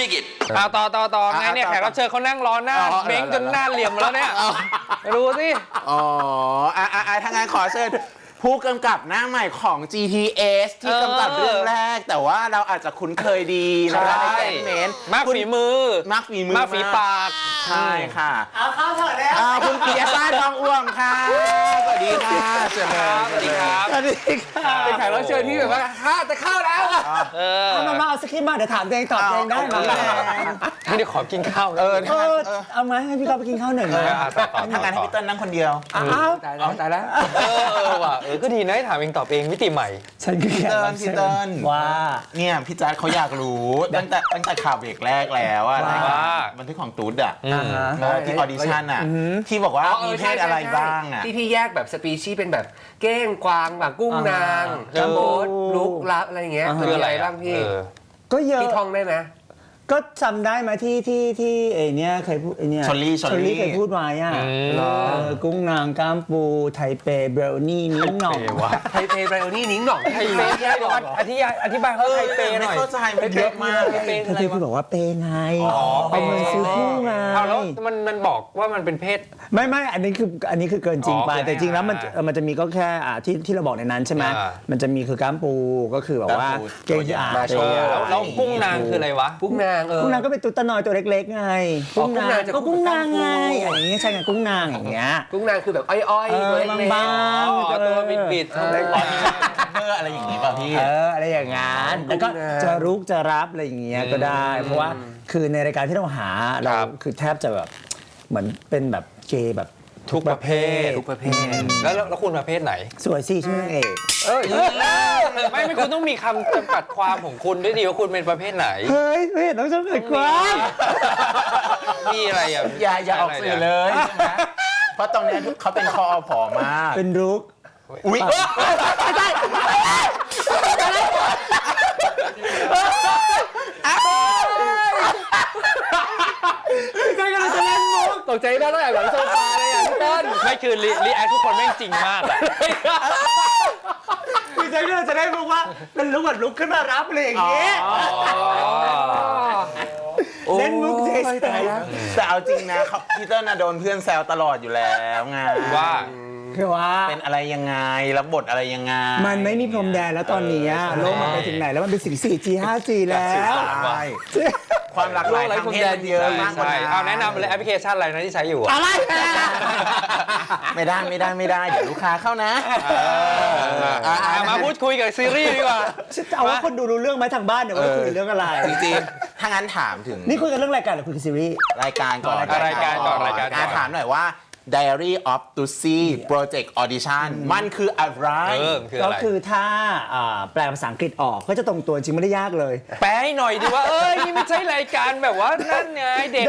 dig it เอาต่อต่อต่อไงอะเนี่ยต่อแขกรับเชิญเขานั่งรอหน้าอ๋อเบ้งจนเหรอหน้าเหลี่ยมหมดแล้วเนี่ยดูสิ อ๋ออะอะอะถ้างั้นขอเชิญ ผู้กำกับหน้าใหม่ของ GTS ที่กำกับเรื่องแรก แต่ว่าเราอาจจะคุ้นเคยดีนะคะในแกนเมนมากฝีมือมากฝีมือมากฝีปากใช่ค่ะเอาเข้าเถอะแล้วอ่าคุณปิยชาติทองอ้วมค่ะสวัสดีค่ะเชิญเลยสวัสดีครับสวัสดีค่ะเป็นแขกรับเชิญที่แบบว่าฮ่าจะเข้าแล้วอะเออเอามามาเอาสคริปต์มาเดี๋ยวถามตัวเองตอบตัวเองได้ไหมไม่ได้ขอกินข้าวนะเออเออเอาไหมให้พี่ก๊อฟไปกินข้าวหนึ่งเออนะอะต่อต่อทำงานให้พี่เต้นนั่งคนเดียวอ้าวตายแล้วตายแล้วเออเออว่ะเออก็ดีนะให้ถามเองตอบเองมิติใหม่ ฉันคือแขกรับพี่เชิเติ้ญลว่า เนี่ยพี่จัดเขาอยากรู้ตั้งแต่ตั้งแต่ข่าวเบรกแรกแล้วอะว่า รายการบันทึกของตูดอะอืมอ่าฮะเออที่ออดิชั่นอะที่บอกว่าอ๋ออมีอเพใช่ศอะไรใช่บ้างอะ ที่พี่แยกแบบสปีชีส์เป็นแบบเก้งกวางแบบกุ้งนางอ่า จัมโบ้ลุกลับอะไรอย่างเงี้ยอ่าฮะคืออะไรบ้างพี่เออก็เยอะ พี่ท่องได้ไหม ก็จำได้ไหมที่ที่ที่ไอเนี้ยเคยพูดไอเนี้ยชลลี่ชลลี่เคยพูดไว้อะอืมเออกุ้งนางก้ามปูไทเปเบลนี่นิ้งหน่อง ไทเปวะไทเปไรโอนี่นิ้งหน่องไทเปแยกเดี๋ยวก่อนอธิบายอธิบายเขาไทเปหไม่น่อย เข้าใจมันเยอะมากไทเปเธคือออะไรเคยพูดวะบอกว่าเปไงอ๋อเอาเงินซื้อคู่ไง เอาแล้วมันมันบอกว่ามันเป็นเพศ ไม่ไม่อันนี้คืออันนี้คือเกินจริงไป อ๋อแต่จริงแล้วมันอ่าเออมันจะมีก็แค่อ่าที่ที่เราบอกในนั้นใช่ไหมอ่ามันจะมีคือก้ามปูก็คือแบบว่าก้ามปูเก่งที่อ่ามาโชว์ แล้วแล้วกุ้งนางคืออะไรวะ กุ้งนางเออ กุ้งนางก็เป็นตุ๊ดตะนอยตัวเล็กๆไงอ๋อกุ้งนางจะก็กุ้งนางไงกุ้งอย่างนี้ใช่ไงกุ้งนางอย่างเงี้ย กุ้งนางคือแบบอ้อยๆเออตัวเล็กๆบางอ๋อตัวบิดบิดๆเออ ตอนนี้เพื่ออะไรอย่างนี้ป่ะพี่ เอออะไรอย่างงั้นกุ้งนางแล้วก็จะรุกจะรับอะไรอย่างเงี้ยก็ได้ เพราะว่าคือในรายการที่เราหาเราครับ คือแทบจะแบบเหมือนเป็นแบบเกย์แบบ ทุกประเภท ทุกประเภท แล้วแล้วแล้วคุณประเภทไหน สวยสิชื่อนางเอกเอ้ยไม่ไม่คุณต้องมีคำจำกัดความของคุณด้วยดีว่าคุณเป็นประเภทไหน เฮ้ยไม่เห็นต้องจะเกิดความมีอะไรอะอย่าอย่าออกสื่อเลยใช่ไหมเพราะตรงเนี้ยเขาเป็นคอผอมากเป็นรุกอุ้ยใครกำลังจะเล่นมุก ตกใจได้ตั้งแต่หลังโซฟาเลยอะพี่ต้นไม่คือรีรีแอคทุกคนแม่งจริงมากอะพี่ใจกำลังจะเล่นมุกว่าเป็นลุกแบบลุกขึ้นมารับอะไรอย่างเงี้ยเล่นมุกเฉยแต่เอาจริงนะเขาพีเตอร์น่ะโดนเพื่อนแซวตลอดอยู่แล้วไงว่าๆคือว่าเป็นอะไรยังไงรับบทอะไรยังไง มันไม่มีพรมแดนแล้วตอนนี้อะโลกมันไปถึงไหนแล้วมันเป็นสิ่ง 4G 5G แล้วใช่ ความหลากหลายทางเพศมันเยอะ มากกว่าใช่นั้นเอาแนะนำไปเลยแอปพลิเคชันอะไรนะที่ใช้อยู่อะอะไรไม่ได้ไม่ได้ไม่ได้เดี๋ยวลูกค้าเข้านะอะอะอะมาพูดคุยกับซีรีส์ดีกว่า ฉันจะเอาว่าคนดูรู้เรื่องไหมทางบ้านเนี่ยว่าคุยเรื่องอะไร จริงๆถ้างั้นถามถึง นี่คุยกันเรื่องรายการหรือคุยกันซีรีส์ รายการก่อนรายการก่อนรายการก่อนะถามหน่อยว่า Diary of Tussy Project Audition มันคืออะไร เออมันคือก็อะไร คือถ้าอ่าแปลภาษาอังกฤษออกก็จะตรงตัวจริงไม่ได้ยากเลย แปลให้หน่อยดิว่า เอ้ย นี่ไม่ใช่รายการแบบว่า นั่นไงเด็ก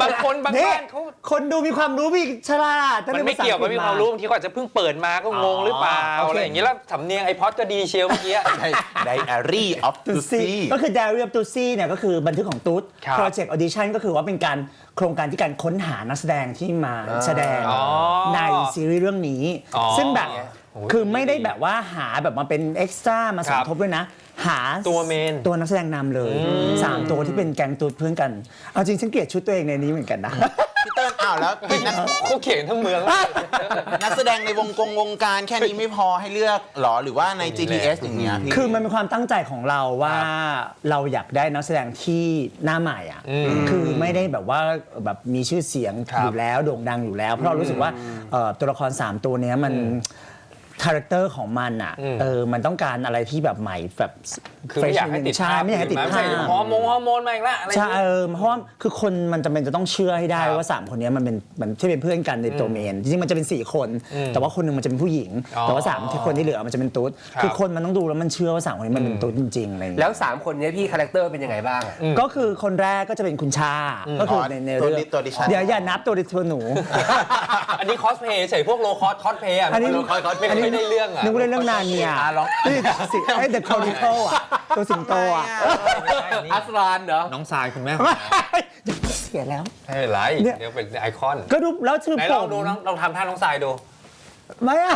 บางคนบางนี่บ้านเขา คนดูมีความรู้มีฉลาดถ้ามันรีไม่ภษเกี่ยวกับอังมีฤษความรู้บางทีเขาอาจจะเพิ่งเปิดมาก็งงหรือเปล่าอ๋อโอเค อะไรอย่างนี้แล้วสำเนียงไอพอดก็ดีเชียวเมื่อกี้ Diary of ตูซี่ Tussy ก็คือ Diary of Tussy เนี่ยก็คือบันทึกของตุ๊ด ครับ Project Audition ก็คือว่าเป็นการโครงการที่การค้นหานักแสดงที่มาแสดงอ๋อในซีรีส์เรื่องนี้ อ๋อซึ่งแบบโอ้ยคือไม่ได้แบบว่าหาแบบมาเป็นเอ็กซ์ตร้ามาสครัมบทบด้วยนะ หาตัวเมน ตัวนักแสดงนำเลยสามตัวที่เป็นแก๊งตุ๊ดเพื่อนกัน เอาจริงฉันเกลียดชุดตัวเองในนี้เหมือนกันนะพี่เติ้ล อ้าวแล้วเป็นนักเขาเขียนทั้งเมือง นักแสดงในวงกงวงการแค่นี้ไม่พอให้เลือกหรอหรือว่าใน GTS อย่างเงี้ยพี่ คือมันเป็นความตั้งใจของเราว่าเราอยากได้นักแสดงที่หน้าใหม่อะคือไม่ได้แบบว่าแบบมีชื่อเสียงครับอยู่แล้วโด่งดังอยู่แล้ว เพราะเรารู้สึกว่าเอ่อตัวละคร 3 ตัวเนี้ยมัน คาแรคเตอร์ของมันอะ อืม เออ มันต้องการอะไรที่แบบใหม่แบบคือไม่อยากให้ติดใช่ภาพไม่อยากให้ติดไม่ภาใช่พฮอร์โมนฮอร์โมนมาอีกแล้วอะไรอย่างใช่งี้เออเพราะว่าคือคนมันจำเป็นจะต้องเชื่อให้ได้ครับว่า 3 คนเนี้ยมันเป็นมันที่เป็นเพื่อนกันในตัวเมนจริงๆมันจะเป็น 4 คนแต่ว่าคนหนึงมันจะเป็นผู้หญิง อ๋อแต่ว่าสามที่คนที่เหลือมันจะเป็นตุ๊ดครับ คือคนมันต้องดูแล้วมันเชื่อว่าสามคนนี้มันเป็นตุ๊ดจริงๆอะไรอย่างเงี้ยแล้ว3 คนเนี้ยพี่คาแรคเตอร์เป็นยังไงบ้างอะ ก็คือคนแรกก็จะเป็นคุณชา ก็คือในในเรื่องตัวดิฉัน เดี๋ยวอย่านับตัวดิตัวหนู อันนี้คอสเพย์เฉยพวกโลคอสคอสเพย์อะอันนี้ไม่ค่อยไม่ค่อยได้เรื่องอะนึกว่าเล่นเรื่องนาเนียอะลองนี่สิไอ้เดอะคอริโอะตัวสิงโตอะอัสรานเหรอ น้องทรายคุณแม่อย่าเสียแล้วไม่เป็นไรเนี่ยเดี๋ยวเป็นไอคอน ก็ดูแล้วชื่อไหนผลองมดูน้องลองทำท่าน้องทรายดู ไม่อะ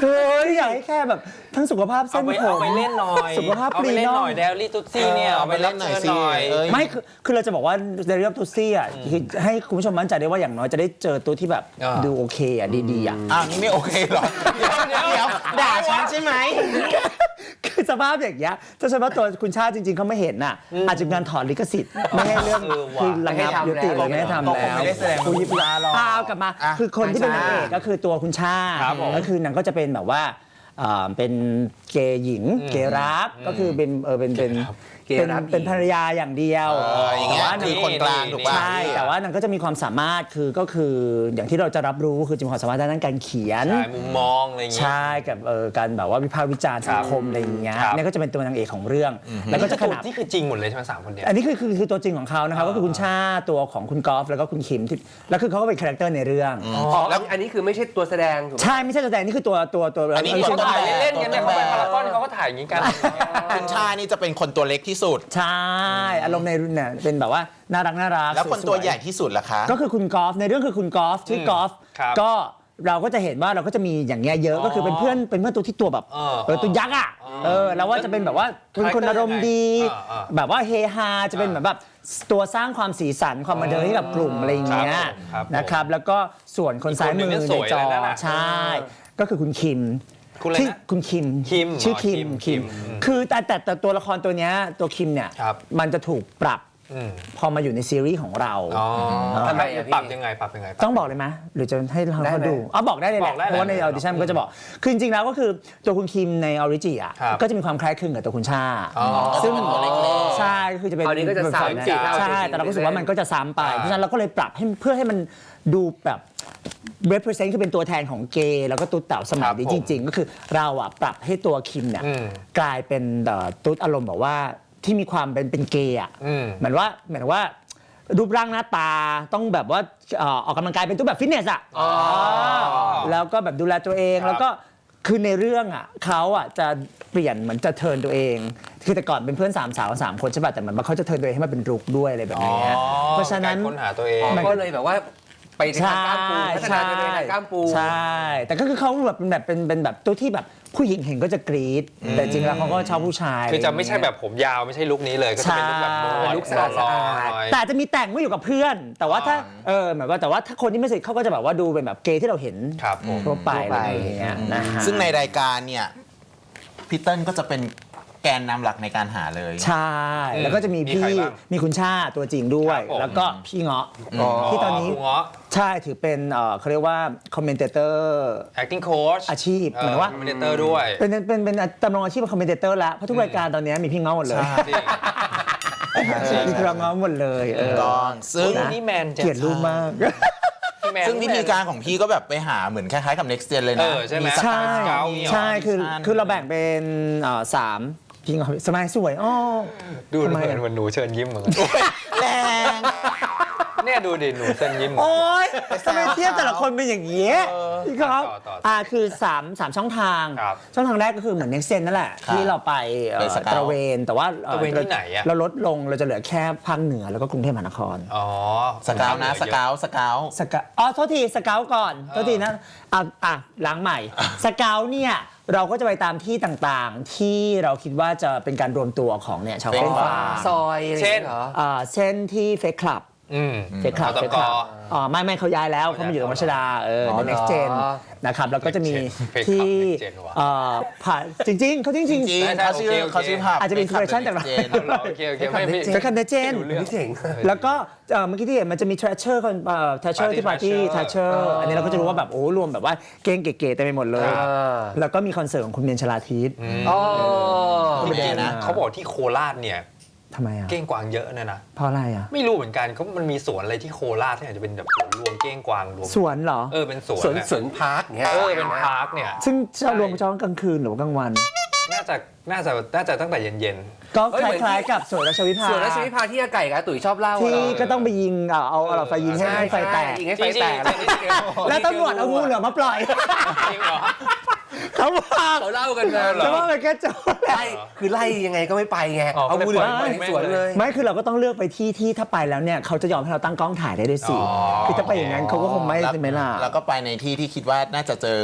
เฮ้ยอยากให้แค่แบบ ทั้งสุขภาพเอาเส้นไปผเอาม ไปเล่นหน่อยสุขภาพเอาปไปรีเล่นน่อหน่อยงเดลี่ตุ๊ซี่เนี่ยเอาไปรับเชิญหน่อย เอ้ยไม่คือคือเราจะบอกว่าเดริอัพตูซี่อะคือให้คุณผู้ชมมั่นใจได้ว่าอย่างน้อยจะได้เจอตัวที่แบบอ่า ดูโอเคอะดีๆอะ อ้าวนี่ไม่โอเคเหรอ เดี๋ยวเดี๋ยวด่าฉันใช่ไหม คือสภาพอย่างเงี้ยถ้าสมมติว่าตัวคุณชาติจริง ๆเขาไม่เห็นน่ะ อาจจะมีการถอนลิขสิทธิ์ไม่ให้เรื่องเออว่ะคือระงับไม่ให้ทำยุติแล้วเลยไม่ให้ทำก็แล้วคงไม่ได้แสดงคุณยิบลาหรอกเอากลับมา อะคือคนที่เป็นนางเอกชาก็คือตัวคุณชาติครับผม ก็คือนางก็จะเป็นแบบว่า อ่าเป็นเกย์หญิง เกย์รักก็คือเป็นเออเป็นเป็นเกย์เป็นรักเป็นภรรยาอย่างเดียวเอออย่างเงี้ยแต่ว่านางคือคนกลางถูกป่ะใช่แต่ว่านางก็จะมีความสามารถคือก็คืออย่างที่เราจะรับรู้คือจะมีความสามารถด้านการเขียน ใช่มุมมองอะไรอย่างเงี้ย ใช่กับเออการแบบว่าวิพากษ์วิจารณ์สังคมอะไรอย่างเงี้ยครับ เนี่ยก็จะเป็นตัวนางเอกของเรื่อง แล้วก็จะขนาดนี่คือจริงหมดเลยใช่ไหมสามคนเนี้ยอันนี้คือคือคือตัวจริงของเขานะครับก็คือคุณชาตัวของคุณกอล์ฟแล้วก็คุณคิมที่แล้วคือเขาก็เป็นคาแรคเตอร์ในเรื่อง อ๋อแล้วอันนี้คือไม่ใช่ตัวแสดงถูกไหม ใช่ไม่ใช่ตัวแต่นี่คือตัวตัวตัวอันนี้เตัวต้นถ่ายแบบเล่นๆกันเนี่ยเขาไปพารากอนเขาก็ถ่ายอย่างงี้กัน คุณชานี่จะเป็นคนตัวเล็กที่สุด ใช่ อารมณ์ในรุ่นเนี่ยเป็นแบบว่าน่ารักน่ารักแล้วคนสยๆตัวใหญ่ที่สุดล่ะคะก็คือคุณกอล์ฟในเรื่องคือคุณกอล์ฟชื่อกอล์ฟครับก็เราก็จะเห็นว่าเราก็จะมีอย่างเงี้ยเยอะอ๋อก็คือเป็นเพื่อนเป็นเพื่อนตัวที่ตัวแบบเออเออตัวยักษ์อะเออแล้วว่าจะเป็นแบบว่าเป็นคนอารมณ์ดีอ่าอ่าแบบว่าเฮฮาจะเป็นแบบแบบตัวสร้างความสีสันความบันเทิงให้กับกลุ่มอะไรอย่างเงี้ยครับผมนะครับแล้วก็ส่วนคนซ้ายมืออีกคนหนึ่งเนี่ยสในวยจอเลยนั่นน่ะใช่ก็คือคุณคิม คุณอะไรที่นะ คุณคิมคิมชื่ออ๋อคิมคิมคิมอืมคือแต่แต่แต่ตัวละครตัวเนี้ยตัวคิมเนี่ยครับ มันจะถูกปรับอืมพอมาอยู่ในซีรีส์ของเรา อ๋อทำไมอะพี่ปรับยังไงปรับยังไง ต้องบอกเลยไหมหรือจะให้เราได้เขาไหมดูอ๋อบอกได้เลยแหบละอกได้เพราะว่าในเลยออดิชั่นมันก็จะบอก คือจริงๆแล้วก็คือตัวคุณคิมในออริจิอะครับก็จะมีความคล้ายคลึงกับตัวคุณชาอ๋อซึ่งก็จะเป็นตัวเล็กๆใช่ก็คือจะเป็นคราวนี้ก็จะซ้ำแบบสี่เท่าใช่จริงๆแต่เราก็รู้สึกว่ามันก็จะซ้ำไปอ่าเพราะฉะนั้นเราก็เลยปรับให้เพื่อให้มันดูแบบ represent คือเป็นตัวแทนของเกย์แล้วก็ตุ๊ดเต่าสมัยนี้จริง ๆ ก็คือเราอะปรับให้ตัวคิมเนี่ยอืมกลายเป็นเอ่อตุ๊ดอารมณ์แบบว่าที่มีความเป็นเป็นเกย์อะอืมเหมือนว่าเหมือนว่ารูปร่างหน้าตาต้องแบบว่าเอ่อออกกำลังกายเป็นตุ๊ดแบบฟิตเนสอะแล้วก็แบบดูแลตัวเองครับ แล้วก็คือในเรื่องอะเขาอะจะเปลี่ยนเหมือนจะเทิร์นตัวเอง คือแต่ก่อนเป็นเพื่อนสามสาวสามคนใช่ป่ะแต่เหมือนว่าเขาจะเทิร์นตัวเองให้มันเป็นรุกด้วยอะไรแบบอ๋อนี้เพราะฉะนั้นกค้นหาตัวเองก็เลยแบบว่า ไปในทางกล้ามปูพัฒนาตัวเองในทางกล้ามปู ใช่ แต่ก็คือเขาแบบเป็นแบบเป็นเป็นแบบตัวที่แบบผู้หญิงเห็นก็จะกรี๊ดแต่จริงแล้วเขาก็ชอบผู้ชายคือจะไม่ใช่แบบผมยาวไม่ใช่ลุคนี้เลยก็จะเป็นลุคแบบโน้ตลุคสะอาดหล่อๆหน่อยแต่อาจจะมีแต่งไม่อยู่กับเพื่อน แต่ว่าถ้าเออหมายว่าแต่ว่าถ้าคนที่ไม่สนิทเขาก็จะแบบว่าดูเป็นแบบเกย์ที่เราเห็นครับผมทั่วไปทั่วอะไปไรอย่างเงี้ยนะฮะซึ่งในรายการเนี่ยพี่เติ้ลก็จะเป็น แกนนำหลักในการหาเลย ใช่ แล้วก็จะมีมีพี่ใครบ้างมีคุณชาตัวจริงด้วย ครับผม แล้วก็พี่เงาะอ๋อที่ตอนนี้ ครูเงาะ ใช่ถือเป็นเอ่อเขาเรียกว่าคอมเมนเตอร์ acting coach อาชีพเหมือนว่า คอมเมนเตอร์ด้วยเป็นเป็นเป็นตำแหน่งอาชีพเป็นคอมเมนเตอร์แล้วเพราะทุกรายการตอนนี้มีพี่เงาะหมดเลยจริงมีพี่เงาะหมดเลยเออต้อง ซึ่งโอ้นี่แมนจังเกลียดรูปมาก พี่แมนซึ่งวิธีการของพี่ก็แบบไปหาเหมือนคล้ายๆกับ next gen เลยเอนะ อใช่ไหม ใช่ สเกาต์เนี่ยใช่ คือ มีสั้นคือเราแบ่งเป็นเอ่อสาม พี่เงาะสมัยสวยอ้อดูเหทำไมมือนอะเหมือนหนูเชิญยิ้มเหมือนกัน แรง เนี่ยดูดิหนูเชิญยิ้มเหมือนกันโอ๊ยทำไมเทียบแต่ละคนเป็นอย่างนี้พี่ครับต่อต่ออ่าคือ3 3ช่องทาง ครับช่องทางแรกก็คือเหมือน next gen นั่นแหละ ครับที่เราไปเอ่อไปสเกาต์ตระเวน แต่ว่าอ่อตระเวนที่ไหนอะ เราลดลงเราจะเหลือแค่ภาคเหนือแล้วก็กรุงเทพมหานครอ๋อสเกาวนะสเกาวสเกาว สเกาอ๋อโทษทีสเกาก่อนโทษทีนะอะอะล้างใหม่สเกาเนี่ยเราก็จะไปตามที่ต่างๆ ที่เราคิดว่าจะเป็นการรวมตัวของเนี่ยชาวเฟรนฟา ซอยอะไรอย่างเช่นงี้ยเหรอ อ่าเช่นที่เฟคคลับ อืมเฟคคลับตเฟคกคลับอ๋อไม่ไม่เขาย้ายแล้วเขามาอยู่ตรงรัชดาเอออ๋อใน next gen เหรอนะครับแล้วก็จะมี Fake Club ที่ Next Gen ว่ะเอ่อผ่านจริง ๆเขาจริงจๆริงใช่ๆเขาชื่อโอเคโอเคเขาชื่อภาพอาจจะเป็น inspiration จากเราเอาเหรอโอเคโอเคไม่ไม่เฟคคลับในเจนไม่รู้เรื่องนี่เจ๋งแล้วก็เอ่อเมื่อกี้ที่เห็นมันจะมี treasure คนเอ่อ treasure Party ที่ party Thrasher treasure อันนี้เราก็จะรู้ว่าแบบโอ้รวมแบบว่าเก่งเก๋ๆเต็มไปหมดเลยอ่าแล้วก็มีคอนเสิร์ตของคุณเมียนชลาทิศอ๋อไม่ได้นะเขาบอกที่โคราชเนี่ย ทำไมอะ เก้งกวางเยอะเนี่ยนะ เพราะอะไรอะ ไม่รู้เหมือนกันเขามันมีสวนอะไรที่โคราชที่อาจจะเป็นแบบสวนรวมเก้งกวางรวม สวนเหรอ เออ เป็นสวนสวนอะสวนพาร์คเงี้ยเออ เป็นพาร์คเนี่ย ซึ่งจะรวมเฉพาะกลางคืนหรือว่ากลางวัน น่าจะ น่าจะ น่าจะตั้งแต่เย็น ก็คล้ายๆกับสวนราชวิภาสวนราชวิภาที่อาไก่กับอาตุ๋ยชอบเล่าที่อะก็ต้องไปยิงเอาเอาเอาหลอดไฟยิงให้ใช่ให้ไฟแตก ยิงให้ๆไฟแตกจริงๆจริงๆแล้วตำรวจเอางูเหลือมมาปล่อยจริงเหรอ เขาบอกเขาเล่ากันมาเขาว่าเป็นแค่โจรแหละ ไล่คือไล่ยังไงก็ไม่ไปไง อ๋อเอาก็งูเลยเหลือมปล่ไปอยแม่งสวนเลย ไม่คือเราก็ต้องเลือกไปที่ที่ถ้าไปแล้วเนี่ยเขาจะยอมให้เราตั้งกล้องถ่ายได้ด้วยสิอ๋อ คือถ้าไปอย่างนั้นเขาก็คงไม่แล้วใช่ไหมล่ะแล้วก็ไปในที่ที่คิดว่าน่าจะเจอ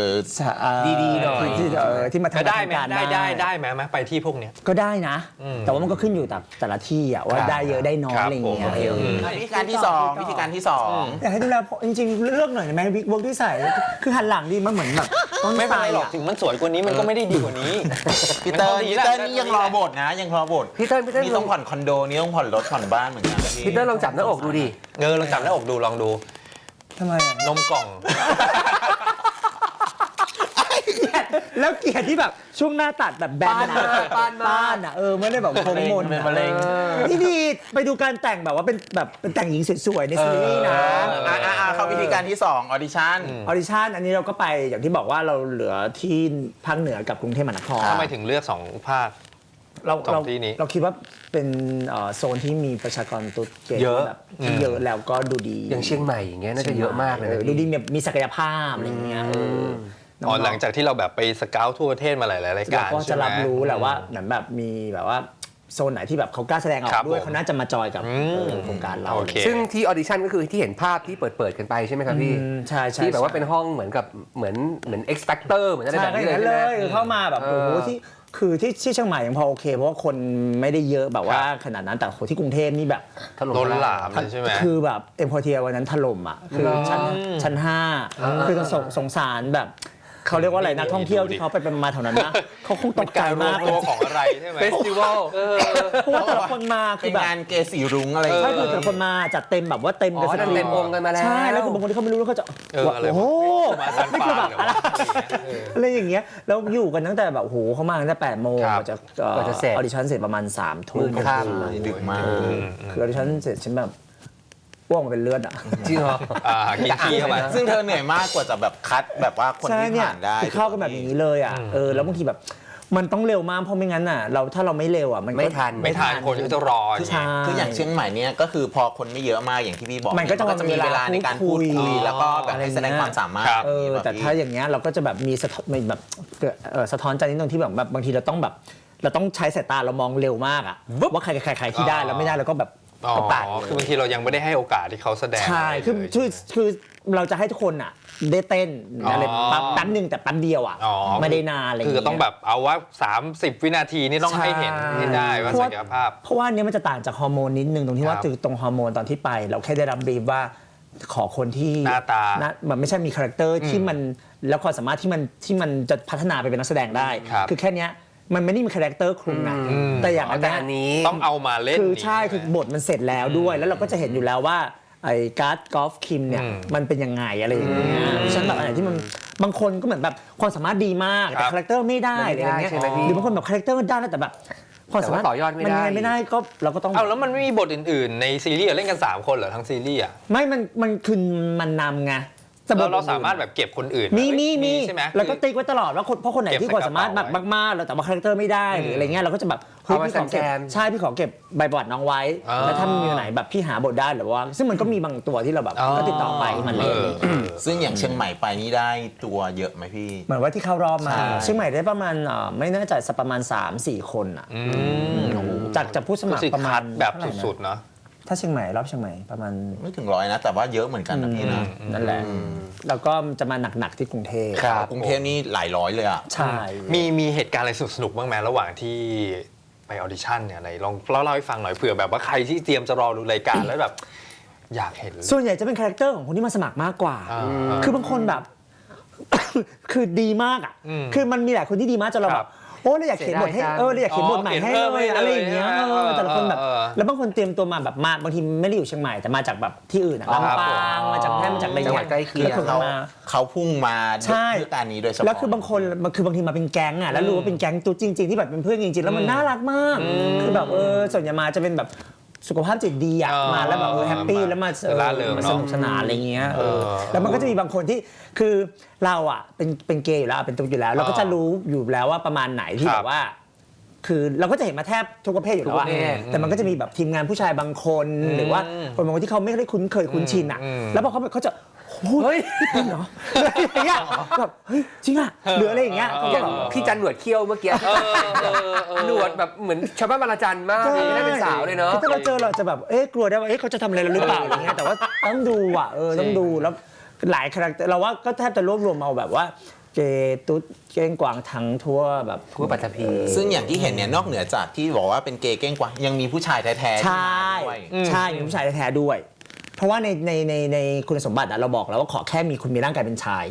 ดีๆหน่อย ที่เออที่มาจะทำได้ไหมการได้ได้ได้ไหมไหมไปที่พวกเนี้ย ก็ได้นะ อืมแต่ว่ามันก็ขึ้นอยู่แต่แต่ละที่อะว่าครับ ได้เยอะได้น้อยครับ อะไรอย่างเงี้ยผมโอเคเอออืมวิธีการที่สองวิธีการที่สองอยากให้ดูแลจริงๆเลือกหน่อยได้ไหมวิกเวิร์กที่ใส่คือหันหลังดีมันเหมือนแบบต้นไม่ไทเป็นรไรหรอกอะถึงมันสวยกว่านี้มันก็ไม่ได้ดีกว่านี้ พี่เติ้ลมันก็ดีพี่แหละ เติ้ลนี่ยังรอบทนะ ยังรอบทพี่เติ้ลพี่เติ้ลนี่ต้องผ่อนคอนโดนี่ต้องผ่อนรถผ่อนบ้านเหมือนกันนะพี่เติ้ลลองจับหน้าอกดูดิ เออลองจับหน้าอกดูลองดูทำไมอะนมกล่อง แล้วเกลียดที่แบบช่วงหน้าตัดแบบแบนปานมาปานมาป้านอะเออไม่ได้แบบโค้งมนเป็นอะมะเร็ง นี่ดีไปดูการแต่งแบบว่าเป็นแบบเป็นแต่งหญิงสวยๆในซีรีส์นะ อะอะอะเข้าวิธีการที่สองออดิชั่นออดิชั่นอันนี้เราก็ไปอย่างที่บอกว่าเราเหลือที่ภาคเหนือกับกรุงเทพมหานครทำไมถึงเลือกสองภาค เราสองเราที่นี้เราคิดว่าเป็นเอ่อโซนที่มีประชากรตุ๊ดเกย์เยอะแบบที่เยอะแล้วก็ดูดีอย่างเชียงใหม่อย่างเงี้ยน่าจะเยอะมากเลยนะดูพี่ดีแบบมีศักยภาพอะไรอย่างเงี้ยเออน้อ๋ อองๆหลังจากที่เราแบบไปสเกลทั่วประเทศมาหลายๆรายเราการก็ใช่จะไหมรับรู้แหละว่าเหมือนแบบมีแบบว่าโซนไหนที่แบบเขากล้าแสดงออครักบด้วยผมเขาน่าจะมาจอยกับอืมเออโครงการเราโอเคซึ่งที่ออดิชั่นก็คือที่เห็นภาพที่เปิดเปิดๆกันไปใช่ไหมครับพี่อืมใช่ใช่ที่แบบว่าใช่เป็นห้องเหมือนกับเหมือนเหมือน X Factor เหมือนอะไรใช่แบบก็นี้อย่างเลยนั้นใช่ไหมเลยคือเข้ามาแบบเอโอ้อโหที่คือที่ที่เชียงใหม่ยังพอโอเค เพราะว่าคนไม่ได้เยอะแบบว่าขนาดนั้นแต่โหที่กรุงเทพนี่แบบถล่มล้นทลายหลามเลยใช่ไหมคือแบบเอ็มพอเทียวันนั้นถล่มอะคือเหรอชั้นชั้นห้าคือสงสงสารแบบ เขาเรียกว่าอะไรนักท่องเที่ยวที่เขาไปไปมาแถวนั้นนะเขาคงตกใจการรวมามกตัวของอะไรใช่ไหมเฟสติวัลเพราะว่าแต่ละคนมาคืเป็อนแบบงานเกย์สีรุ้งอะไรใช่คือแต่ละคนมาจัดเต็มแบบว่าเต็มอ๋อกันนั่นเต็มองค์กันมาแล้ว ใช่แล้วคือบางคนที่เขาไม่รู้แล้วเขาจะเอออะไรโอ้วะโหมาซันนี่ฟาคือแบบนอะไรเอออะไรอย่างเงี้ยแล้วอยู่กันตั้งแต่แบบโอ้โหเขามาตั้งแต่แปดโมงครับ กว่าจะเอ่อกว่าจะเสร็จ ออดิชั่นเสร็จประมาณสามทุ่มืมดค่ำดึกมาก คือออดิชั่นเสร็จฉันแบบ อ้วกมาเป็นเลือดอะ จริงเหรออ่ากินขี้เข้าไป ซึ่งเธอเหนื่อยมากกว่าจะแบบคัดแบบว่าคนใช่ที่เนี่ยผ่านได้คือเข้ากันแบบอย่างนี้เลยอะเออแล้วบางทีแบบมันต้องเร็วมากเพราะไม่งั้นอะ เราถ้าเราไม่เร็วอะมันก็ไม่ทัน ไม่ทานคนก็จะรออย่างใช่เงี้ยคืออย่างเชียงใหม่เนี่ยก็คือพอคนไม่เยอะมากอย่างที่พี่บอกมันก็จะจะมีเวลาในการพูดพูดคุคุยยแล้วก็แบบอะไรให้แสดงเงี้ยความสามารถครับเออแบบแต่ถ้าอย่างเงี้ยเราก็จะแบบมีสะท้อนมีแบบเกิดเอ่อสะท้อนใจนิดนึงที่แบบแบบบางทีเราต้องแบบ เราต้องใช้สายตาเรามองเร็วมากอะว่าใครใครใครที่ได้แล้วไม่ได้เราก็แบบ อ๋อก็ตัดคือบางทีเรายังไม่ได้ให้โอกาสที่เขาแสดงใช่ะไรคือเลยคือคือเราจะให้ทุกคนอะได้เต้นอะไรอ๋อแป๊บแป๊บหนึงแต่แป๊บเดียวอะอ๋อ ไม่ได้นานอะไรอย่างคือเงี้ยต้องแบบเอาว่า 30 วินาทีนี่ต้องให้เห็นใช่ให้ได้ว่าศักยภาพ เพราะว่าอันเนี้ยมันจะต่างจากฮอร์โมนนิดนึงตรงที่ว่าครับคือตรงฮอร์โมนตอนที่ไป เราแค่ได้รับบรีฟว่าขอคนที่หน้าตาหมันไม่ใช่มีคาแรคเตอร์ที่มันแล้วความสามารถที่มันที่มันจะพัฒนาไปเป็นนักแสดงได้ครับอแค่เนี้ย มันไม่ได้มีคาแรคเตอร์คลุมนะอืมแต่อย่างอันแต่เนี้ยอันนี้ ต้องเอามาเล่นคือนี่ใช่คือบทมันเสร็จแล้วด้วย แล้วเราก็จะเห็นอยู่แล้วว่าไอ้การ์ดกอล์ฟคิมเนี่ยอืมมันเป็นยังไงอะไรอย่างเงี้ยเพราะฉะนั้นแบบอะไรที่มันบางคนก็เหมือนแบบความสามารถดีมากคแต่รับคาแรคเตอร์ไม่ได้ไม่อะไรได้อย่างเงี้ยใช่ไหมพี่หรือบางคนแบบคาแรคเตอร์ได้แล้วแต่แบบความสามารถแต่ว่าต่อยอดไม่ได้ นยังงไม่ได้ก็เราก็ต้อง เอาแล้วมันไม่มีบทอื่น ๆ ในซีรีส์เล่นกัน 3 คนเหรอทั้งซีรีส์อะ ไม่มันมันคือมันนำไง แต่บเราทเราสามารถแบบเก็บคนอื่นมีมีมีใช่ไหม แล้วก็คือติ๊กไว้ตลอดว่าคนเพราะคนไหนเก็บที่ความสามารถใส่แบกระบเป๋าไว้มากๆแล้วแต่ว่าคาแรคเตอร์ไม่ได้หรืออะไรเงี้ยเราก็จะแบบเฮ้ยเอาไว้พี่ขอเก็บแซมๆใช่พี่ขอเก็บใบบทน้องไว้ อ่า แล้วถ้ามีไหนแบบพี่หาบทได้หรือว่า ซึ่งมันก็มีบางตัวที่เราแบบก็ติดต่อไปมันเอเลยอเออซึ่งอย่างเชียงใหม่ไปนี่ได้ตัวเยอะไหมพี่ เหมือนว่าที่เข้ารอบมาใช่ เชียงใหม่ได้ประมาณเอ่อไม่น่าจะสักประมาณ 3-4 คนอะอืมโอ้โหจากจากผู้สมัครก็สิประมาคัณดแบบเท่าไหร่นะสุดๆเนาะ ถ้าเชียงใหม่รอบเชียงใหม่ประมาณไม่ถึงร้อยนะ แต่ว่าเยอะเหมือนกันนะพี่นะนั่นแหละแล้วก็จะมาหนักๆที่กรุงเทพครับกรุงเทพนี่หลายร้อยเลยอะใช่มีมีเหตุการณ์อะไรสนุกๆบ้างไหมระหว่างที่ไปออดิชั่นเนี่ยไหนลองเล่าเล่าให้ฟังหน่อยเผื่อแบบว่าใครที่เตรียมจะรอดูรายการแล้วแบบอยากเห็น ส่วนใหญ่จะเป็นคาแรคเตอร์ของคนที่มาสมัครมากกว่าอ่าคือบางคนแบบ คือดีมากอะอืมคือมันมีหลายคนที่ดีมากจนเราคแบรับบโอ้เราอยากเขียนบทให้เสียดายจังเออเราอยากเขียนบทใหม่ให้อ๋อเขียนเพิ่มเลยให้เลยอะไรอย่างเงี้ยใช่ไหมเออแต่ละคนแบบเออเออแล้วบางคนเตรียมตัวมาแบบมาบางทีไม่ได้อยู่เชียงใหม่แต่มาจากแบบที่อื่นอะอ๋อลำปางมาจากแพร่มาจากอะไรจังหเงี้วัยดใกล้เคียงแล้วคนเขามาเขาพุ่งมาใช่ด้วยการนี้โดยเฉพาะแล้วคือบางคนมันคือบางทีมาเป็นแก๊งอะแล้วรู้ว่าเป็นแก๊งตัวจริง ๆ ที่แบบเป็นเพื่อนจริงๆแล้วมันน่ารักมาก คือแบบเออส่วนใหญ่มาจะเป็นแบบ สุขภาพจิตดีอะอ๋อมาแล้วแบบเออแฮปปี้แล้วมาเออร่าเริงมาเนอะสนุกสนานอะไรเงี้ยเออเออแล้วมันก็จะมีบางคนที่คือเราอะเป็นเป็นเกย์อยู่แล้วเป็นตุ๊ดอยู่แล้ว เราก็จะรู้อยู่แล้วว่าประมาณไหนที่ครับแบบว่า คือเราก็จะเห็นมาแทบทุกประเภทอยู่แล้วอะทุกประเภทแต่มันก็จะมีแบบทีมงานผู้ชายบางคน หรือว่าคนบางคนที่เขาไม่ได้คุ้นเคยคุ้นชินอะอืม แล้วพอเขาเขาจะโห เฮ้ยจริงเหรออะไรอย่างเงี้ยแบบเฮ้ยจริงอะหรืออะไรอย่างเงี้ยเขาก็แบบ พี่จันหนวดเขี้ยวเมื่อกี้หนวดแบบเหมือนชาวบ้านบางระจันมากเลยได้เป็นสาวเลยเนาะคือถ้าเราเจอเราจะแบบเอ๊ะกลัวได้ว่าเอ๊ะเขาจะทำอะไรเราหรือเปล่าอย่างเงี้ยแต่ว่าต้องดูอะเออต้องดูแล้วหลายคาแรคเตอร์เราว่าก็แทบจะรวบรวมเอาแบบว่าเกย์ตุ๊ดเก้งกวางทั้งทั่วแบบทั่วปัตตภีซึ่งอย่างที่เห็นเนี่ยนอกเหนือจากที่บอกว่าเป็นเกย์เก้งกวางยังมีผู้ชายแท้ๆที่ใช่มาด้วยใช่มีผู้ชายแท้ๆด้วย เพราะว่าในในในในคุณสมบัติอะเราบอกแล้วว่าขอแค่มีคุณมีร่างกายเป็นชาย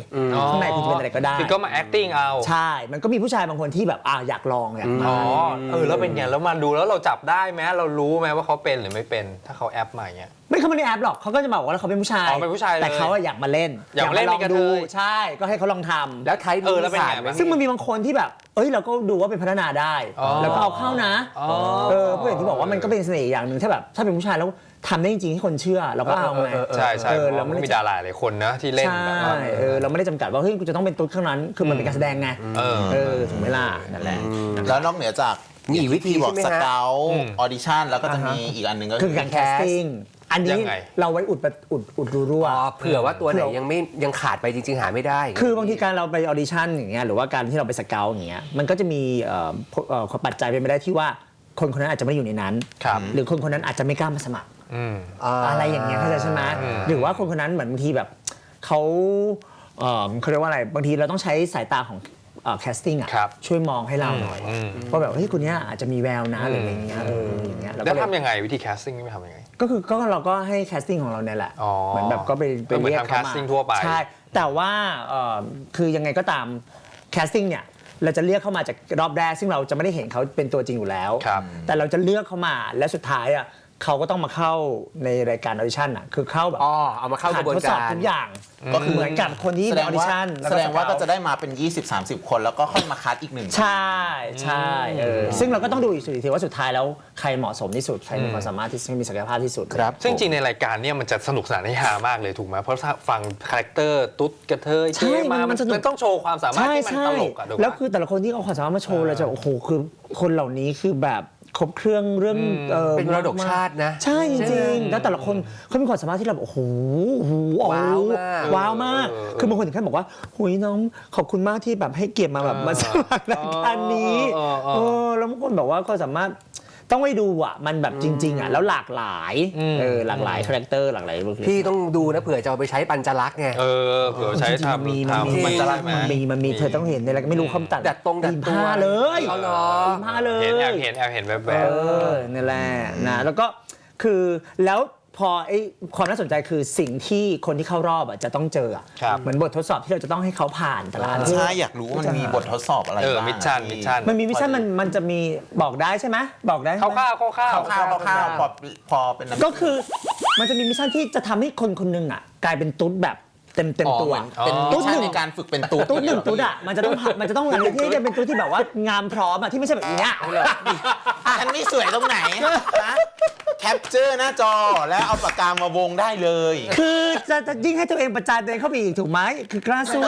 ข้างในคุณจะเป็นอะไรก็ได้ คือก็มา acting เอา ใช่ มันก็มีผู้ชายบางคนที่แบบอะอยากลองอยากอ๋มาอเออแล้วเป็นไงแล้วมาดูแล้วเราจับได้ไหมเรารู้ไหมว่าเขาเป็นหรือไม่เป็นถ้าเขาแอปมาอย่างเงี้ยไม่เขาไม่ได้แอปหรอกเขาก็จะบอกว่าเขาเป็นผู้ชายอ๋อเป็นผู้ชายเลยแต่เขาอะอยากมาเล่น อยากมาเล่นลเป็นกระเทยใช่ก็ให้เขาลองทำแล้วไทป์เออแล้วเป็นไงมีสารไหมซึ่งมันมีบางคนที่แบบ เอ้ยเราก็ดูว่าเป็นพัฒนาได้อ๋อแล้วก็เอาเข้านะอ๋อเออเพราะอย่างที่บอกว่ามันก็เป็นเสน่ห์อย่างหนึ่งถ้าแบบถ้าเป็นผู้ชายแล้ว ทำได้จริงๆให้คนเชื่อเราก็เอาไง ใช่ใช่เออเพเราราะไม่มันได้มีดาราหลายคนนะที่เล่นใช่แบบว่าเออเราไม่ได้จำกัดว่าเฮ้ยกูจะต้องเป็นตุ๊ดข้างนั้น คือมันเป็นการแสดงไงเออ เออถูกไหมล่ะนั่นแหละ แล้วนอกเหนือจากมีอีกวิธีที่บอกใช่ไหมสฮะ เกลอืมออดิชั่นแล้วก็จะมีอีกอันหนึ่งก็คือการแคสติ้งอันนี้ยังไง เราไว้อุดประอุดอุดรูรั่ว อ๋อเผื่อว่าตัวไหนเผื่อยังไม่ยังขาดไปจริง ๆ หาไม่ได้คือบางทีการเราไปออดิชั่นอย่างเงี้ยหรือว่าการที่เราไปสเกลอย่างเงี้ยมันก็จะมีเอ่อพวกเอ่อปัจจัยเป็นไปได้ที่ว่าคนคนนั้นอาจจะไม่ได้อยู่ในนั้น ครับ หรือคนคนนั้นอาจจะไม่กล้ามาสมัครอืม อะไรอย่างเงี้ยเข้าใจใช่ไหมหรือว่าคนคนนั้นเหมือนบางทีแบบเขาเอ่อเขาเรียกว่าอะไรบางทีเราต้องใช้สายตาของแคสติ้งอะครับช่วยมองให้เราหน่อยอืมว่าแบบเฮ้ยคนเนี้ยอาจจะมีแววนะหรืออะไรเงี้ยเอออย่างเงี้ยเราแล้วก็เลยทำยังไงวิธี casting ไม่ทำยังไง ก็คือก็เราก็ให้แคสติ้งของเราเนี่ยแหละอ๋อเหมือนแบบก็ไปไปก็เหมือนเรียกทำเขามา casting ทั่วไปใช่แต่ว่าเอ่อคือยังไงก็ตามแคสติ้งเนี่ยเราจะเรียกเข้ามาจากรอบแรก ซึ่งเราจะไม่ได้เห็นเขาเป็นตัวจริงอยู่แล้วครับแต่เราจะเลือกเขามาและสุดท้ายอะ เขาก็ต้องมาเข้าในรายการออดิชั่นอะคือเข้าแบบอ๋อเอามาเข้ากระบวนผ่ทดสอบการ ทุกอย่างก็คือเหมือนกับคนที่แสในดองอดิว่าชั่นแสดงว่าก็จะได้มาเป็น 20-30 คนแล้วก็ค่อยมาคัดอีกหนึ่งใช่ใช่เออซึ่งเราก็ต้องดูอีกทีว่าสุดท้ายแล้วใครเหมาะสมที่สุดใครมีความสามารถที่มีศักยภาพที่สุด ครับ ซึ่งจริงในรายการเนี่ยมันจะสนุกสนานให้ฮามากเลยถูกไหมเพราะถ้าฟังคาแรคเตอร์ตุ๊ดกระเทยใช่เกย์มามันมันสนุก มันต้องโชว์ความสามารถใช่ที่มันใช่ตลกอะถูกไหม แล้วคือแต่ละคนที่เอาความสามารถมาโชว์เราจะโอ้โหคือคนเหล่านี้คือแบบ ครบเครื่องเรื่องออเป็นมรดกชาตินะใช่จใช่ริไหมงๆแล้วแต่ละคนเขามีความสามารถที่เราแบบโอ้โหโอ้โหโอ้โหว้าวมากว้าวมากคือบางคนถึงขั้นบอกว่าหุยน้องขอบคุณมากที่แบบให้เกียรติมาแบบมาสมัครรายการนี้เออเออเออ เออแล้วบางคนแบบว่าความสามารถ ต้องไปดูอะ มันแบบจริง ๆ อะ แล้วหลากหลายเออหลากหลายคาแรคเตอร์หลากหลายบุคลิกพี่ต้องดูนะเผื่อจะเอาไปใช้ปัญจลักษณ์ไง เออเผื่อใช้จริงๆมันมีทำมันมีทำมันใช่จะไหมมันมีมันมีเธอต้องเห็นในอะไรก็ไม่รู้เขาตัดดัดตรงดัดตัว ผ้าเลยเอาเหรอ ผ้าเลย เห็นแอบเห็นแอบเห็นแบบแบเอบอนี่แหละนะแล้วก็คือแล้ว พอไอ้ความน่าสนใจคือสิ่งที่คนที่เข้ารอบอะจะต้องเจออะครับ เหมือนบททดสอบที่เราจะต้องให้เขาผ่านแต่ละอัน ใช่อยากรู้ว่ามันมีบททดสอบอะไรเออบ้างมิชชั่นที่มิชชั่นมันมีวิชั่นมันมันจะมีบอกได้ใช่ไหมบอกได้ไหมคร่าวๆคร่าวๆคร่าวๆคร่าวๆพอพอเป็นน้ำก็คือมันจะมีมิชชั่นที่จะทำให้คนคนหนึงอะ กลายเป็นตุ๊ดแบบ เต็มเต็มอ๋อตัวเป็นตุ๊มิชดชั่หนนึ่ง ในการฝึกเป็นตุ๊ดตุ๊ดหนึ่งตุ๊ดอะมันจะต้องมันจะต้องอะไรที่จะเป็นตุ๊ดที่แบบว่างามพร้อมอะที่ไม่ใช่แบบนี้ย ฉันไม่สวยตรงไหนนะแคปเจอร์หน้าจอแล้วเอาปากกามาวงได้เลยคือจะจะยิ่งให้ตัวเองประจานตัวเองเข้าไปอีกถูกไหมคือกล้าสู้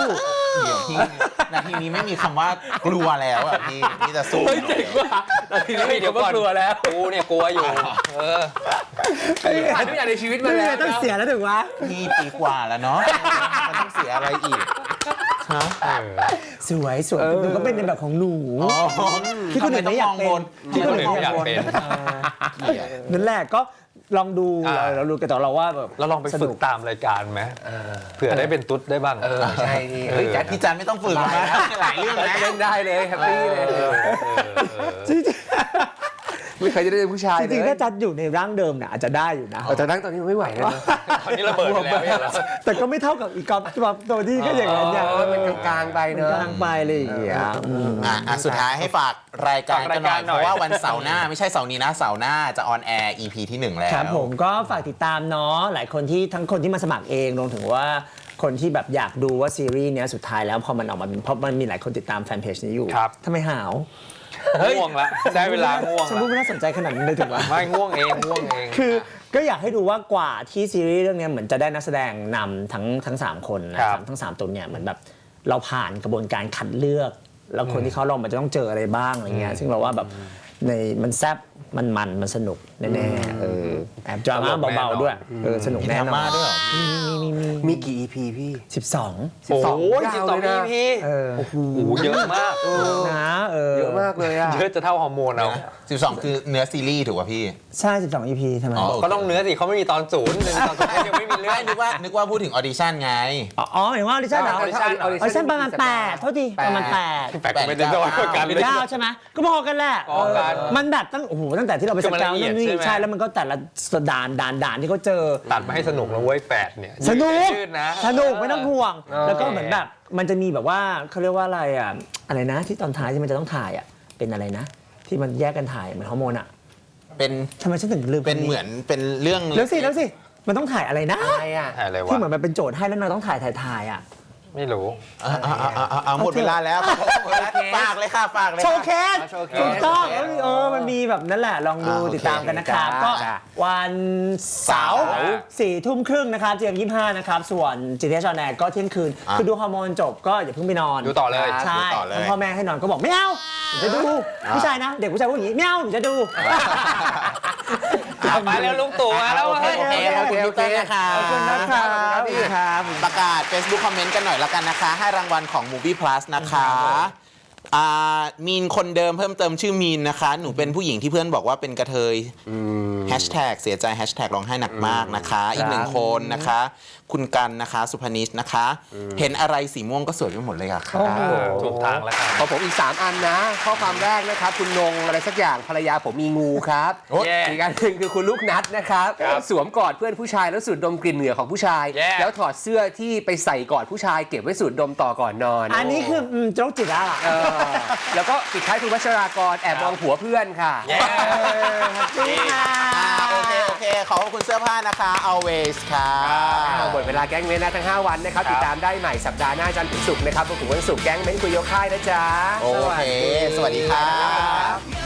เดี๋ยวพี่นาทีนี้ไม่มีคำว่ากลัวแล้วอะพี่มีแต่สู้เจ๋งว่ะนาทีนี้เฮ้ยเดี๋ยวก่อนกลัวแล้วกูเนี่ยกลัวอยู่ เออผ่านทุกอย่างในชีวิตมาไม่มีแล้อะไรวต้องเสียแล้วถูกไหม พี่ปีกว่าแล้วเนาะมันต้องเสียอะไรอีกฮะสวยสวยหนูก็เป็นในแบบของหนูอ๋อที่คนอื่นไม่อยากเป็นที่คนอื่นไม่อยากเป็นเกลียดนั่นแหละก็ลองดูอ่าเรารู้กันต่อเราว่าแบบแล้วลองไปสฝึนุกตามรายการไหมเผื่อได้เป็นตุ๊ดได้บ้างเออใช่นี่เฮ้ยแจ๊ดพี่จันไม่ต้องฝึกนะหลายเรื่องนะเล่นได้เลยแฮปปี้เลยจริง ไม่เคยจะได้เป็นผู้ชายๆจเลยริงๆ ถ้าจัดอยู่ในร่างเดิมเนี่ยอาจจะได้อยู่นะเออแต่นั่งตอนนี้มันไม่ไหวแล้วนะตอนนี้ระเบิดไปแล้วเนี่ยเหรอแต่ก็ไม่เท่ากับอีกกอล์ฟตัวตัวที่ก็อย่างนั้นเนี่ยเออมันกลางๆไปเนอะ กลางๆไปเลยอย่างเงี้ยมอะอะสุดท้ายให้ฝากรายการกันหน่อยฝากรายการหน่เพอย ราะว่าวันเสาร์หน้าไม่ใช่เสาร์นี้นะเสาร์หน้าจะออนแอร์ EP ที่1แล้ว ครับผมก็ฝากติดตามเนาะหลายคนที่ทั้งคนที่มาสมัครเองรวมถึงว่าคนที่แบบอยากดูว่าซีรีส์เนี้ยสุดท้ายแล้วพอมันออกมาเป็นเพราะมันมีหลายคนติดตามแฟนเพจนี้อยู่ครับ ทำไมหาว ง่วงละได้เวลาง่วงฉันละพูดไม่น่าสนใจขนาดนั้นเลยถูกปะไม่ง่วงเองง่วงเอง คือก็อยากให้ดูว่ากว่าที่ซีรีส์เรื่องเนี้ยเหมือนจะได้นักแสดงนำทั้งทั้งสามคนนะครับทั้งสามตัวเนี่ยเหมือนแบบเราผ่านกระบวนการคัดเลือก แล้วคนที่เขาลองมันจะต้องเจออะไรบ้างอะไรเงี้ยซึ่งเราว่าแบบในมันแซบมันมันมันสนุก แน่ๆเออแอบดราม่าตลกแน่นอนเบาๆด้วยเออสนุกมีแน่ดรานอม่านด้วยเหรอมีกี่ EP พี่สิบสองโอ้ยยาวสิบสองเลยนะ EP เออโอ้โหเยอะมากนะเออเยอะมากเลยอะเยอะจะเท่าฮอร์โมนเอา12 คือเนื้อซีรีส์ถูกป่ะพี่ ใช่ 12 EP ทำไมอ๋อก็ต้องเนื้อสิเขาไม่มีตอนศูนย์ตอนศูนย์ยังไม่มีเรื่อไม่งนึกว่านึกว่าพูดถึงออดิชั่นไงอ๋ออ๋อเห็นว่าออดิชั่นเหรอออดิชั่นออดิชั่นประมาณ8เท่าทีประมาณ8แปลกไม่ได้น้อยกว่ากันหรืเลอยเก้าใช่ไหมก็พอกันแหละพอกันเออมันแบบตั้งโอ้โหตั้งแต่ที่เราไปคืสอมันเกลละเอียนั่ดนนี่ใช่ไหมใช่แล้วมันก็แต่ละด่านด่านด่านที่เขาเจอ ตัดมาให้สนุกนะเว้ยแปดเนี่ยสนุกยืดนะสนุกไม่ต้องห่วง เออ แล้วก็เหมือนแบบมันจะมีแบบว่าเขาเรียกว่าอะไรอะอะไรนะ ที่ตอนท้ายที่มันจะต้องถ่ายอะเป็นอะไรนะ ที่มันแยกกันถ่ายเหมือนฮอร์โมนอะเป็นทำไมฉันถึงลืมเป็นเหมือนเป็นเรื่องแล้วสิแล้วสิมันต้องถ่ายอะไรนะ อะไรอะอะไรวะที่เหมือนมันเป็นโจทย์ให้แล้วเราต้องถ่ายถ่ายถ่ายอะ ไม่รู้อะอะอะอะอะหมดเวลาแล้วฝากเลยค่ะฝากเลยโชค่ะ ว์เคสโชว์เคสถูกต้องเออมันมีแบบนั่นแหละ ลองดูอ่าโอเคติดตามกันนะครับ จ้าก็จ้าวันเสาร์เสาร์สี่ทุ่มครึ่งนะครับเจียมยี่ห้านะครับ ส่วนจีเทชอนแนก็เที่ยงคืน อะคือดูฮอร์โมนจบก็อย่าเพิ่งไปนอนดูต่อเลย ใช่ดูต่อเลยถ้าพ่อแม่ให้นอนก็บอกไม่เอาหนูจะดูผู้ชายนะ เด็กผู้ชายพูดอย่างนี้ไม่เอาหนูจะดู เอาไปแล้วลุงตู่มาแล้วโอเคเฮ้ยโอเคขอบคุณพี่เต้นนะคะขอบคุณนะครับครับประกาศ Facebook คอมเมนต์กันหน่อยละกันนะคะให้รางวัลของ Movie Plus นะคะอ่ามีนคนเดิมเพิ่มเติมชื่อมีนนะคะ หนูเป็นผู้หญิงที่เพื่อนบอกว่าเป็นกระเทยแฮชแท็กเสียใจแฮชแท็กร้องไห้หนักมากนะคะ อีกหนึ่งคนนะคะ คุณกันนะคะ สุพนิชนะคะ เห็นอะไรสีม่วงก็สวยไปหมดเลยอะค่ะถูกทางแล้วครับ ของผมอีก 3 อันนะ ข้อความแรกนะครับ คุณนงอะไรสักอย่างภรรยาผมมีงูครับโอ๊ยอีกอันหนึ่งคือคุณลูกนัดนะครับ ครับสวมกอดเพื่อนผู้ชายแล้วสูดดมกลิ่นเหงื่อของผู้ชาย แย่ แล้วถอดเสื้อที่ไปใส่กอดผู้ชายเก็บไว้สูดดมต่อก่อนนอนอันนี้คืออืมโรคจิตแล้วล่ะเออแล้วก็ปิดท้ายคุณวัชรากรแอบมองผัวเพื่อนค่ะแย่อ่าโอเค โอเค ขอบคุณเสื้อผ้านะคะ always ค่ะหมดเวลาแก๊งเม้นนะทั้ง 5 วันนะครับ ติดตามได้ใหม่สัปดาห์หน้าจันทร์ถึงศุกร์นะครับรวมถึงวันศุกร์แก๊งเม้นคุยยกค่ายนะจ๊ะโอเค สวัสดีครับ